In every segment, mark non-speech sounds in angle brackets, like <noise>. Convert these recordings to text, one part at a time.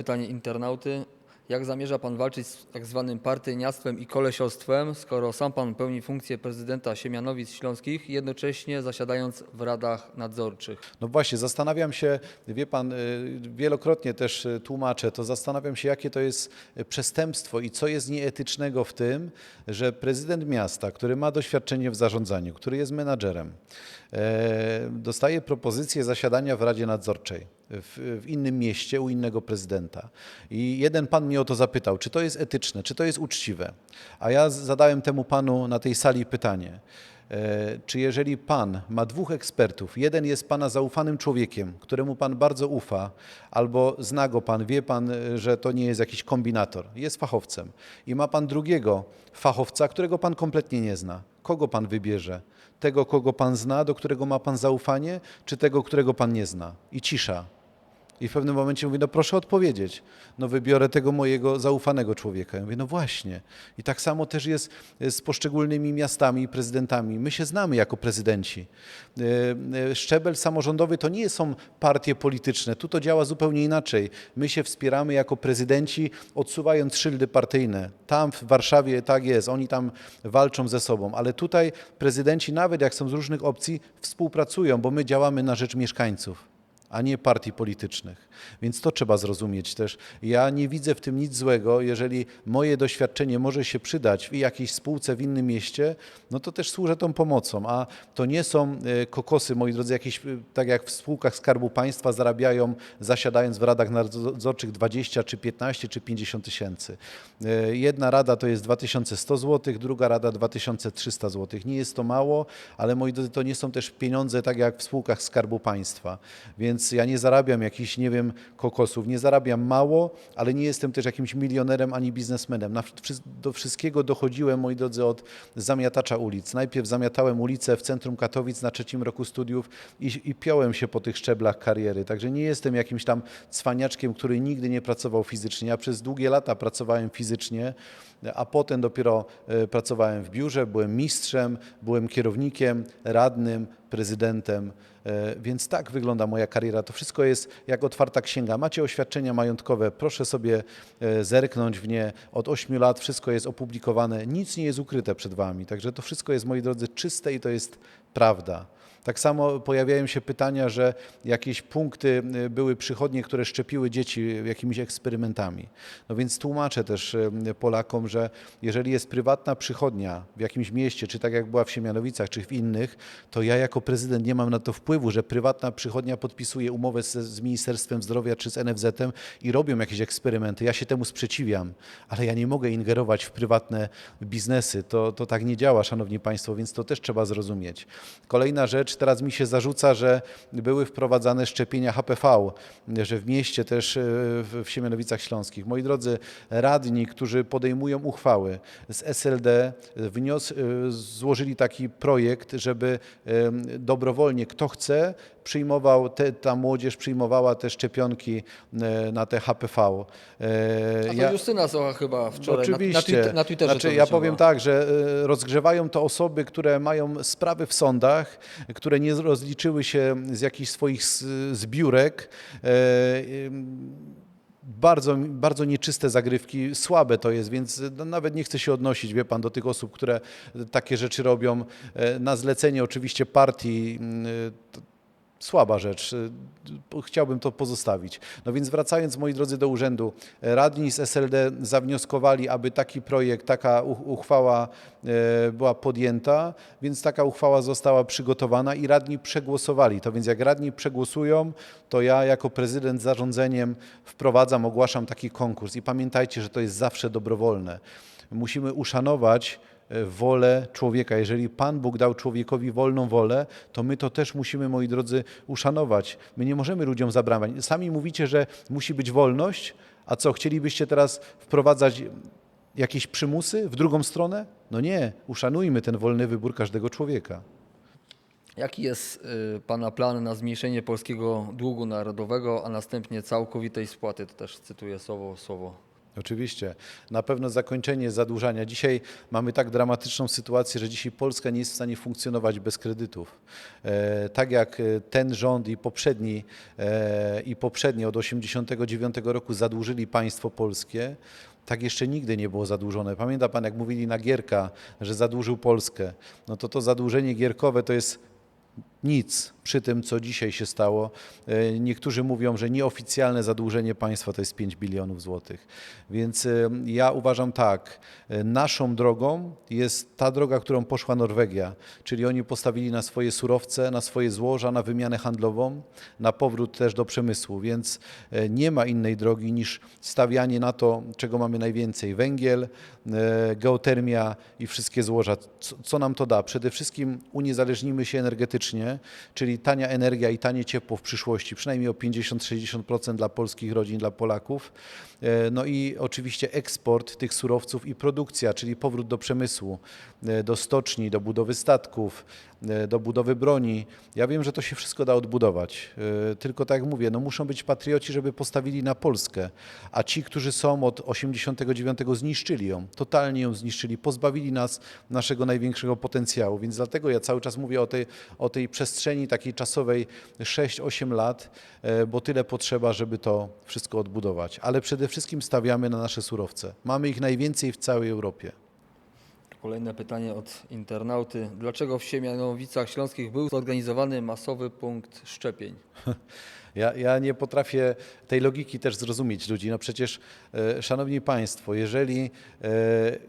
Pytanie internauty. Jak zamierza pan walczyć z tak zwanym partyjniactwem i kolesiostwem, skoro sam pan pełni funkcję prezydenta Siemianowic Śląskich, jednocześnie zasiadając w radach nadzorczych? No właśnie, zastanawiam się, wie pan, y, wielokrotnie też y, tłumaczę, to zastanawiam się, jakie to jest y, przestępstwo i co jest nieetycznego w tym, że prezydent miasta, który ma doświadczenie w zarządzaniu, który jest menadżerem, dostaje propozycję zasiadania w Radzie Nadzorczej w, w innym mieście u innego prezydenta. I jeden pan mnie o to zapytał, czy to jest etyczne, czy to jest uczciwe. A ja zadałem temu panu na tej sali pytanie. E, Czy jeżeli Pan ma dwóch ekspertów, jeden jest Pana zaufanym człowiekiem, któremu Pan bardzo ufa, albo zna go Pan, wie Pan, e, że to nie jest jakiś kombinator, jest fachowcem, i ma Pan drugiego fachowca, którego Pan kompletnie nie zna, kogo Pan wybierze? Tego, kogo Pan zna, do którego ma Pan zaufanie, czy tego, którego Pan nie zna? I cisza. I w pewnym momencie mówi, no proszę odpowiedzieć. No wybiorę tego mojego zaufanego człowieka. Ja mówię, no właśnie. I tak samo też jest z poszczególnymi miastami i prezydentami. My się znamy jako prezydenci. E, e, Szczebel samorządowy to nie są partie polityczne. Tu to działa zupełnie inaczej. My się wspieramy jako prezydenci, odsuwając szyldy partyjne. Tam w Warszawie tak jest, oni tam walczą ze sobą, ale tutaj prezydenci, nawet jak są z różnych opcji, współpracują, bo my działamy na rzecz mieszkańców a nie partii politycznych. Więc to trzeba zrozumieć też. Ja nie widzę w tym nic złego, jeżeli moje doświadczenie może się przydać w jakiejś spółce w innym mieście, no to też służę tą pomocą. A to nie są e, kokosy, moi drodzy, jakieś, e, tak jak w spółkach Skarbu Państwa zarabiają, zasiadając w radach nadzorczych 20 czy 15 czy 50 tysięcy. E, Jedna rada to jest 2100 zł, druga rada 2300 zł. Nie jest to mało, ale moi drodzy, to nie są też pieniądze tak jak w spółkach Skarbu Państwa. Więc ja nie zarabiam jakichś, nie wiem, kokosów, nie zarabiam mało, ale nie jestem też jakimś milionerem ani biznesmenem. Do wszystkiego dochodziłem, moi drodzy, od zamiatacza ulic. Najpierw zamiatałem ulicę w centrum Katowic na trzecim roku studiów i, i piąłem się po tych szczeblach kariery. Także nie jestem jakimś tam cwaniaczkiem, który nigdy nie pracował fizycznie. Ja przez długie lata pracowałem fizycznie, a potem dopiero e, pracowałem w biurze, byłem mistrzem, byłem kierownikiem, radnym, prezydentem. E, Więc tak wygląda moja kariera. To wszystko jest jak otwarta księga. Macie oświadczenia majątkowe, proszę sobie e, zerknąć w nie. Od 8 lat wszystko jest opublikowane, nic nie jest ukryte przed Wami. Także to wszystko jest, moi drodzy, czyste i to jest prawda. Tak samo pojawiają się pytania, że jakieś punkty y, były przychodnie, które szczepiły dzieci jakimiś eksperymentami. No więc tłumaczę też y, Polakom, że jeżeli jest prywatna przychodnia w jakimś mieście, czy tak jak była w Siemianowicach, czy w innych, to ja jako prezydent nie mam na to wpływu, że prywatna przychodnia podpisuje umowę z, z Ministerstwem Zdrowia czy z NFZ-em i robią jakieś eksperymenty. Ja się temu sprzeciwiam, ale ja nie mogę ingerować w prywatne biznesy. To, to tak nie działa, szanowni państwo, więc to też trzeba zrozumieć. Kolejna rzecz, teraz mi się zarzuca, że były wprowadzane szczepienia HPV, że w mieście też e, w Siemianowicach Śląskich. Moi drodzy radni, którzy podejmują uchwały z SLD, e, złożyli taki projekt, żeby e, dobrowolnie, kto chce, przyjmował, te, ta młodzież przyjmowała te szczepionki e, na te HPV. E, A to Justyna Socha chyba wczoraj na, na, Oczywiście. Twitter- na Twitterze Znaczy, ja powiem tak, że e, rozgrzewają to osoby, które mają sprawy w sądach, które nie rozliczyły się z jakichś swoich zbiórek. Bardzo, bardzo nieczyste zagrywki, słabe to jest, więc no, nawet nie chcę się odnosić, wie pan, do tych osób, które takie rzeczy robią. Na zlecenie oczywiście partii mm, słaba rzecz. Y, Chciałbym to pozostawić. No więc wracając, moi drodzy, do urzędu, radni z SLD zawnioskowali, aby taki projekt, taka uchwała e, była podjęta, więc taka uchwała została przygotowana i radni przegłosowali to. Więc jak radni przegłosują, to ja jako prezydent zarządzeniem wprowadzam, ogłaszam taki konkurs. I pamiętajcie, że to jest zawsze dobrowolne. Musimy uszanować wolę człowieka. Jeżeli Pan Bóg dał człowiekowi wolną wolę, to my to też musimy, moi drodzy, uszanować. My nie możemy ludziom zabraniać. Sami mówicie, że musi być wolność, a co, chcielibyście teraz wprowadzać jakieś przymusy w drugą stronę? No nie, uszanujmy ten wolny wybór każdego człowieka. Jaki jest y, Pana plan na zmniejszenie polskiego długu narodowego, a następnie całkowitej spłaty? To też cytuję słowo słowo Oczywiście. Na pewno zakończenie zadłużania. Dzisiaj mamy tak dramatyczną sytuację, że dzisiaj Polska nie jest w stanie funkcjonować bez kredytów. E, tak jak e, ten rząd i poprzedni, e, i poprzedni od 1989 roku zadłużyli państwo polskie, tak jeszcze nigdy nie było zadłużone. Pamięta pan, jak mówili na Gierka, że zadłużył Polskę? No to to zadłużenie gierkowe to jest nic przy tym, co dzisiaj się stało. E, Niektórzy mówią, że nieoficjalne zadłużenie państwa to jest 5 bilionów złotych. Więc e, ja uważam tak, e, naszą drogą jest ta droga, którą poszła Norwegia, czyli oni postawili na swoje surowce, na swoje złoża, na wymianę handlową, na powrót też do przemysłu, więc nie ma innej drogi niż stawianie na to, czego mamy najwięcej, węgiel, geotermia i wszystkie złoża. Co nam to da? Przede wszystkim uniezależnimy się energetycznie, czyli tania energia i tanie ciepło w przyszłości, przynajmniej o 50-60% dla polskich rodzin, dla Polaków. E, No i oczywiście eksport tych surowców i produkcja, czyli powrót do przemysłu, e, do stoczni, do budowy statków, e, do budowy broni. Ja wiem, że to się wszystko da odbudować. Tylko tak jak mówię, no muszą być patrioci, żeby postawili na Polskę. A ci, którzy są od 89 zniszczyli ją, totalnie ją zniszczyli, pozbawili nas naszego największego potencjału. Więc dlatego ja cały czas mówię o tej, o tej przestrzeni takiej czasowej 6-8 lat, e, bo tyle potrzeba, żeby to wszystko odbudować. Ale przede wszystkim stawiamy na nasze surowce. Mamy ich najwięcej w całej Europie. Kolejne pytanie od internauty. Dlaczego w Siemianowicach Śląskich był zorganizowany masowy punkt szczepień? <laughs> Ja, ja nie potrafię tej logiki też zrozumieć ludzi. No przecież, e, szanowni państwo, jeżeli e,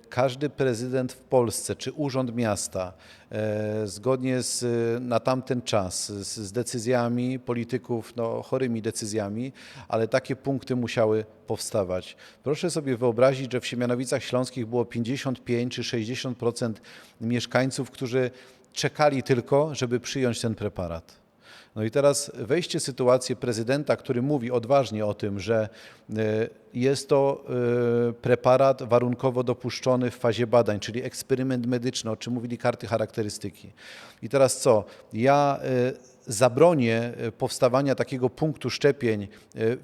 każdy prezydent w Polsce czy urząd miasta e, zgodnie z, na tamten czas z, z decyzjami polityków, no, chorymi decyzjami, ale takie punkty musiały powstawać. Proszę sobie wyobrazić, że w Siemianowicach Śląskich było 55 czy 60% mieszkańców, którzy czekali tylko, żeby przyjąć ten preparat. No i teraz wejście sytuację prezydenta, który mówi odważnie o tym, że e, jest to e, preparat warunkowo dopuszczony w fazie badań, czyli eksperyment medyczny, o czym mówili karty charakterystyki. I teraz co? Ja e, zabronię e, powstawania takiego punktu szczepień e,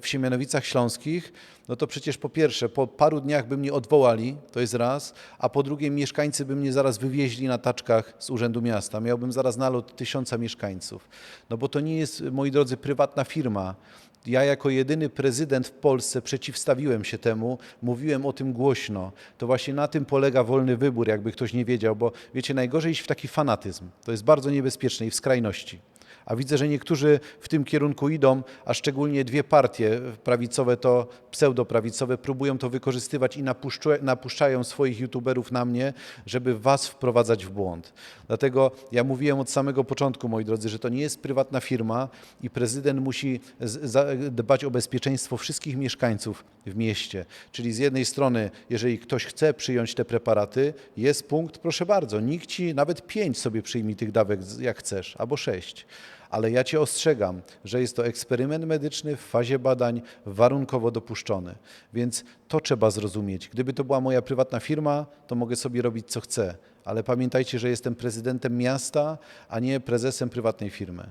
w Siemianowicach Śląskich, no to przecież po pierwsze, po paru dniach by mnie odwołali, to jest raz, a po drugie mieszkańcy by mnie zaraz wywieźli na taczkach z Urzędu Miasta. Miałbym zaraz nalot tysiąca mieszkańców. No bo to nie jest, moi drodzy, prywatna firma. Ja jako jedyny prezydent w Polsce przeciwstawiłem się temu, mówiłem o tym głośno. To właśnie na tym polega wolny wybór, jakby ktoś nie wiedział, bo wiecie, najgorzej iść w taki fanatyzm. To jest bardzo niebezpieczne i w skrajności. A widzę, że niektórzy w tym kierunku idą, a szczególnie dwie partie prawicowe, to pseudoprawicowe, próbują to wykorzystywać i napuszczają swoich youtuberów na mnie, żeby was wprowadzać w błąd. Dlatego ja mówiłem od samego początku, moi drodzy, że to nie jest prywatna firma i prezydent musi dbać o bezpieczeństwo wszystkich mieszkańców w mieście. Czyli z jednej strony, jeżeli ktoś chce przyjąć te preparaty, jest punkt, proszę bardzo, nikt ci nawet pięć sobie przyjmij tych dawek, jak chcesz, albo sześć. Ale ja Cię ostrzegam, że jest to eksperyment medyczny w fazie badań warunkowo dopuszczony. Więc to trzeba zrozumieć. Gdyby to była moja prywatna firma, to mogę sobie robić co chcę. Ale pamiętajcie, że jestem prezydentem miasta, a nie prezesem prywatnej firmy.